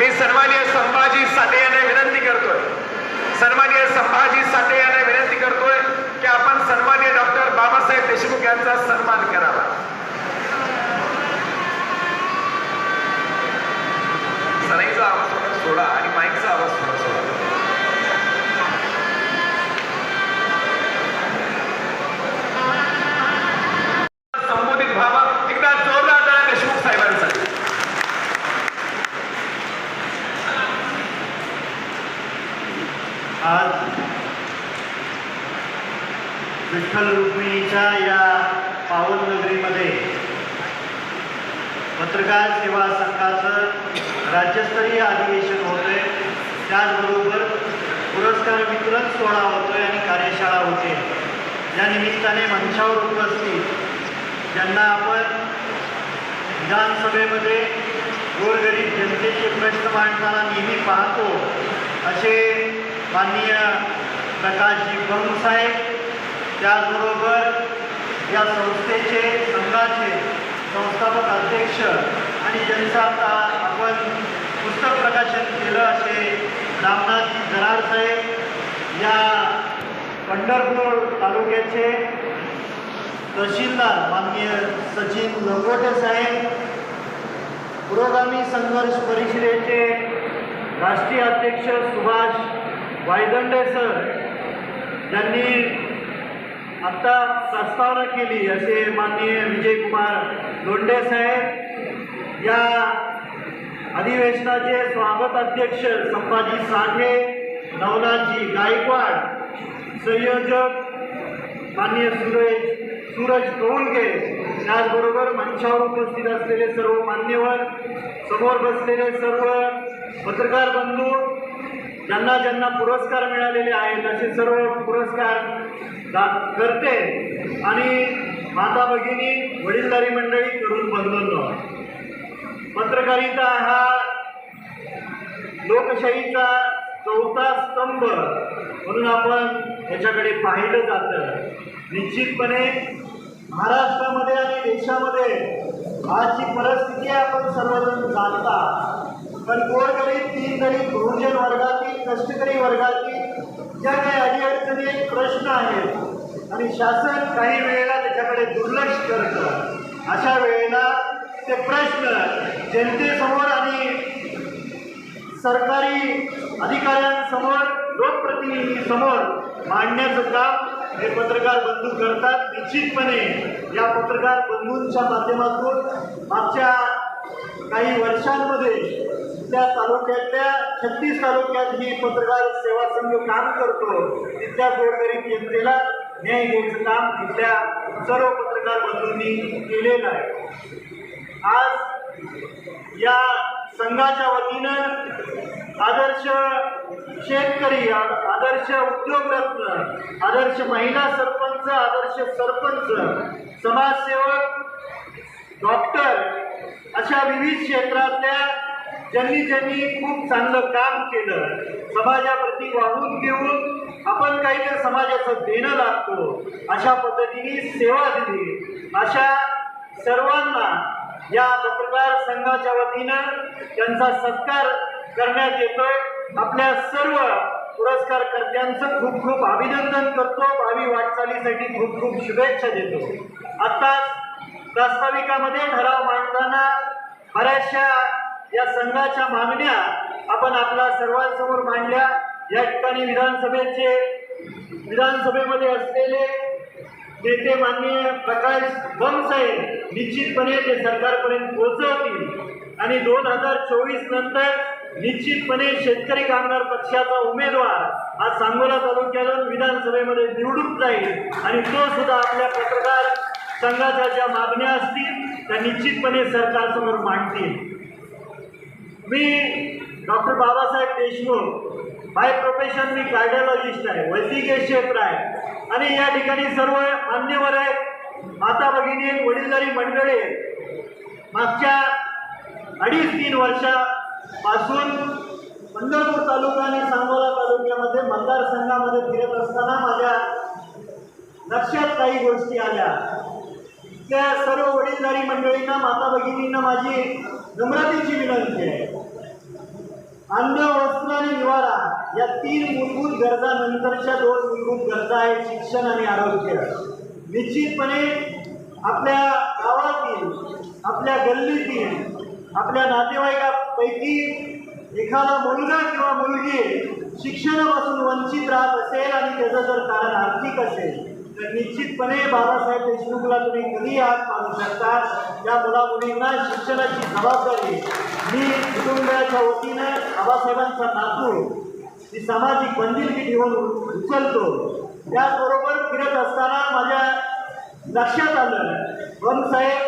सन्माननीय संभाजी साठे यांना विनंती करतोय. सन्मान्य संभाजी साठे यांना विनंती करतोय की आपण सन्मान्य डॉक्टर बाबासाहेब देशमुख यांचा सन्मान करावा. सराईचा आवाज सोडा आणि माईकचा आवाज सोडा विठ्ठल रुक्मिणीच्या या पावन नगरीमध्ये पत्रकार सेवा संघाचं राज्यस्तरीय अधिवेशन होतंय. त्याचबरोबर पुरस्कार वितरण सोहळा होतोय आणि कार्यशाळा होते. या निमित्ताने मंचावर उपस्थित ज्यांना आपण विधानसभेमध्ये गोरगरीब जनतेचे प्रश्न मांडताना नेहमी पाहतो असे माननीय प्रकाशजी बंग साहेब त्याचबरोबर या संस्थेचे संघाचे संस्थापक अध्यक्ष आणि ज्यांचं आता आपण पुस्तक प्रकाशन केलं असे रामनाथजी जरार साहेब या पंढरपूर तालुक्याचे तहसीलदार माननीय सचिन लंगोटे साहेब पुरोगामी संघर्ष परिषदेचे राष्ट्रीय अध्यक्ष सुभाष वायदंडे सर यांनी आत्ता प्रस्तावना केली असे माननीय विजयकुमार लोंढे साहेब. या अधिवेशनाचे स्वागत अध्यक्ष संभाजी साठे नवनाथजी गायकवाड संयोजक माननीय सुरेश सूरज कौलगे त्याचबरोबर मंचावर उपस्थित असलेले सर्व मान्यवर समोर बसलेले सर्व पत्रकार बंधू ज्यांना ज्यांना पुरस्कार मिळालेले आहेत असे सर्व पुरस्कार करते. आणि माता भगिनी वडीलधारी मंडळी करून बंधूंनो. पत्रकारिता हा लोकशाहीचा चौथा स्तंभ म्हणून आपण याच्याकडे पाहिलं जातं. निश्चितपणे महाराष्ट्रामध्ये आणि देशामध्ये आजची परिस्थिती आपण सर्वजण जाणता. पण गोरगरीब तीन गरीब बहुजन वर्गातील कष्टकरी वर्गातील ज्या काही अडीअडचणी प्रश्न आहेत आणि शासन काही वेळेला त्याच्याकडे दुर्लक्ष करतं अशा वेळेला ते प्रश्न जनतेसमोर आणि सरकारी अधिकाऱ्यांसमोर लोकप्रतिनिधीसमोर मांडण्याचं काम हे पत्रकार बंधू करतात. निश्चितपणे या पत्रकार बंधूंच्या माध्यमातून मागच्या काही वर्षांमध्ये त्या तालुक्यातल्या छत्तीस तालुक्यात ही पत्रकार सेवा संघ काम करतो. तिथल्या गोरगरीब जनतेला न्याय द्यायचं काम तिथल्या सर्व पत्रकार बंधूंनी केलेलं आहे. आज या संघाच्या वतीनं आदर्श शेतकरी आदर्श उद्योगरत्न आदर्श महिला सरपंच आदर्श सरपंच समाजसेवक डॉक्टर अशा विविध क्षेत्रातल्या ज्यांनी ज्यांनी खूप चांगलं काम केलं समाजाप्रती वाहून घेऊन आपण काही तर समाजाचं देणं लागतो अशा पद्धतीने सेवा दिली. अशा सर्वांना या पत्रकार संघाच्या वतीनं त्यांचा सत्कार करण्यात येतोय. आपल्या सर्व पुरस्कारकर्त्यांचं खूप खूप अभिनंदन करतो. भावी वाटचालीसाठी खूप खूप शुभेच्छा देतो. आत्ताच प्रास्ताविकामध्ये ठराव मांडताना बऱ्याचशा या संघाच्या मागण्या आपण आपल्या सर्वांसमोर मांडल्या. या ठिकाणी विधानसभेचे विधानसभेमध्ये असलेले नेते माननीय प्रकाश बमसाहेब निश्चितपणे ते सरकारपर्यंत पोहोचवतील. आणि दोन हजार चोवीस नंतर निश्चितपणे शेतकरी कामगार पक्षाचा उमेदवार आज सांगोला तालुक्यातून विधानसभेमध्ये निवडून जाईल. आणि तो सुद्धा आपल्या पत्रकार संघाच्या ज्या मागण्या असतील त्या निश्चितपणे सरकारसमोर मांडतील. मी doctor Babasaheb Deshmukh by profession me cardiologist आहे वैद्यकीय क्षेत्र आहे. आणि या ठिकाणी सर्व मान्यवर आहेत माता भगिनी आहेत, वडीलधारी मंडळी आहेत. मागच्या अडीच तीन वर्षापासून पंढरपूर तालुका आणि सांगोला तालुक्यामध्ये मतदारसंघामध्ये फिरत असताना माझ्या लक्षात काही गोष्टी आल्या. त्या सर्व वडीलधारी मंडळींना माता भगिनींना माझी नम्रतेची विनंती आहे. अन्न वस्त्र आणि निवारा या तीन मूलभूत गरजा नंतरच्या दोन मूलभूत गरजा आहेत शिक्षण आणि आरोग्य. निश्चितपणे आपल्या गावातील आपल्या गल्लीतील आपल्या नातेवाईकापैकी एखादा मुलगा किंवा मुलगी शिक्षणापासून वंचित राहत असेल आणि त्याचं जर कारण आर्थिक असेल तर निश्चितपणे बाबासाहेब देशमुखला तुम्ही कधी आत मानू शकता. त्या मुला मुलींना शिक्षणाची जबाबदारी मी कुटुंबाच्या वतीनं बाबासाहेबांचा नातू ही सामाजिक बंदिलकी घेऊन उचलतो. त्याचबरोबर फिरत असताना माझ्या लक्षात आलं साहेब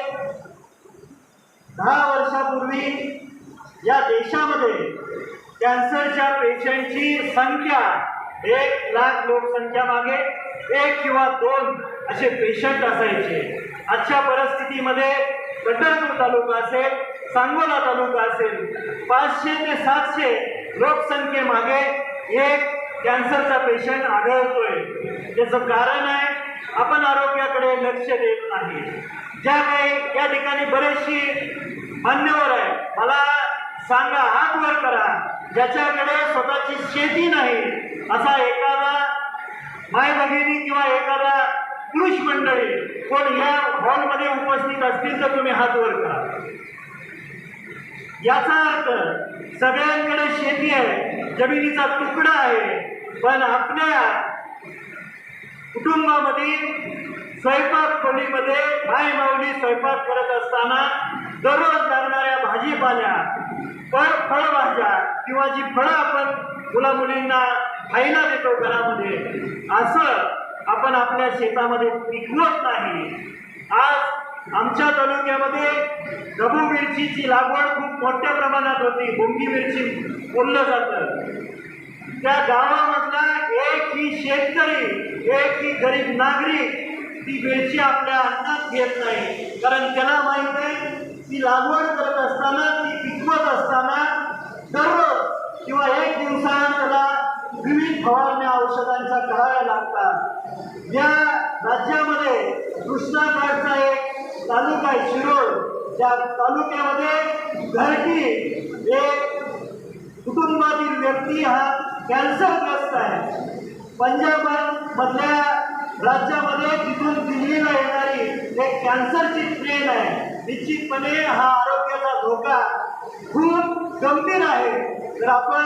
दहा वर्षापूर्वी या देशामध्ये कॅन्सरच्या पेशंटची संख्या एक लाख लोकसंख्या मागे एक किंवा दोन असे पेशंट असायचे. आजच्या परिस्थितीमध्ये पंढरपूर तालुका असेल सांगोला तालुका असेल पाचशे ते सातशे लोकसंख्येमागे एक कॅन्सरचा पेशंट आढळतोय. त्याचं कारण आहे आपण आरोग्याकडे लक्ष देत नाही. ज्या काही या ठिकाणी बरेचशी मान्यवर आहे मला सांगा हात वर करा. ज्याच्याकडे स्वतःची शेती नाही असा एखादा माय भगिनी किंवा एखादा पुरुष मंडळी कोण या हॉलमध्ये उपस्थित असतील तर तुम्ही हात वर करा. याचा अर्थ सगळ्यांकडे शेती आहे जमिनीचा तुकडा आहे पण आपल्या कुटुंबामध्ये स्वयंपाक खोलीमध्ये माय माऊली स्वयंपाक करत असताना दररोज लागणाऱ्या भाजीपाल्या फळ फळभाज्या किंवा जी फळं आपण मुला मुलींना खायला देतो घरामध्ये. असं आपण आपल्या शेतामध्ये पिकवत नाही. आज आमच्या तालुक्यामध्ये डबू मिरचीची लागवड खूप मोठ्या प्रमाणात होती. बोंगी मिरची बोललं जातं. त्या गावामधला एक ही शेतकरी एक ही गरीब नागरिक ती मिरची आपल्या अन्नात घेत नाही. कारण त्याला माहीत आहे ती लागवड करत असताना ती पिकवत असताना दररोज किंवा एक दिवसानं त्याला विविध फवारण्या औषधांच्या कराव्या लागतात या राज्यामध्ये कृष्णाकाठचा एक तालुका आहे शिरोळ त्या तालुक्यामध्ये घरटी एक कुटुंबातील व्यक्ती हा कॅन्सरग्रस्त आहे. पंजाब मधल्या राज्यामध्ये तिथून दिल्लीला येणारी एक कॅन्सरची ट्रेन आहे. निश्चितपणे हा आरोग्याचा धोका खूप गंभीर आहे. तर आपण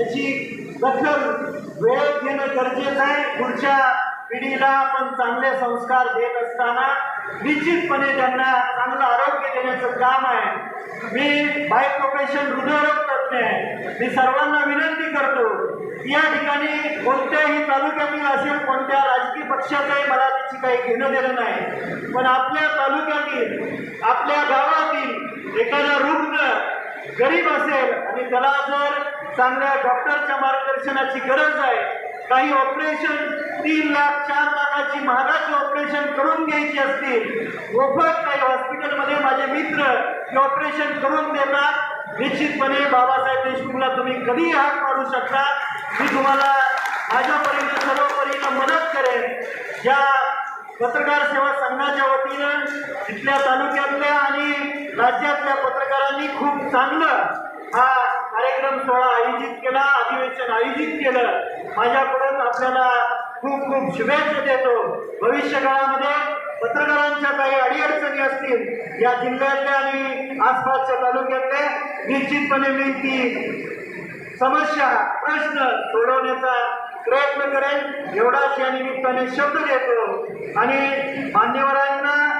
याची दखल वेळ घेणं गरजेचं आहे. पुढच्या पिढीला आपण चांगले संस्कार देत असताना निश्चितपणे त्यांना चांगलं आरोग्य देण्याचं काम आहे. मी बाय प्रोफेशन हृदयरोग तज्ञ आहे. मी सर्वांना विनंती करतो या ठिकाणी कोणत्याही तालुक्यातील असेल कोणत्या राजकीय पक्षाचंही मला त्याची काही घेणं देणं नाही. पण आपल्या तालुक्यातील आपल्या गावातील एखादा रुग्ण गरीब असेल आणि त्याला जर चांगल्या डॉक्टरच्या मार्गदर्शनाची गरज आहे काही ऑपरेशन तीन लाख चार लाखाची महागाची ऑपरेशन करून घ्यायची असतील. मोफत काही हॉस्पिटलमध्ये माझे मित्र हे ऑपरेशन करून देतात. निश्चितपणे बाबासाहेब देशमुखला तुम्ही कधीही हात मारू शकता. मी तुम्हाला माझ्यापर्यंत सर्वपरीनं मदत करेन. ज्या पत्रकार सेवा संघाच्या वतीनं इथल्या तालुक्यातल्या आणि राज्यातल्या पत्रकारांनी खूप चांगलं हा कार्यक्रम सोहळा आयोजित केला अधिवेशन आयोजित केलं. माझ्याकडून आपल्याला खूप खूप शुभेच्छा देतो. भविष्य काळामध्ये पत्रकारांच्या काही अडीअडचणी असतील या जिल्ह्यातल्या आणि आसपासच्या तालुक्यातले निश्चितपणे मी ती समस्या प्रश्न सोडवण्याचा प्रयत्न करेन. एवढाच या निमित्ताने शब्द देतो. आणि मान्यवरांना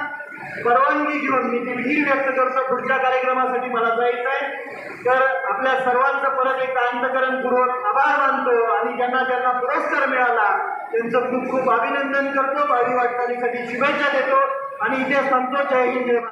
परवानगी घेऊन मी दिलगिरी व्यक्त करतो. पुढच्या कार्यक्रमासाठी मला जायचं आहे. तर आपल्या सर्वांचं परत एक अंतकरणपूर्वक आभार मानतो आणि ज्यांना ज्यांना पुरस्कार मिळाला त्यांचं खूप खूप अभिनंदन करतो. भावी वाटचालीसाठी शुभेच्छा देतो. आणि इथे संतोष जय हिंद.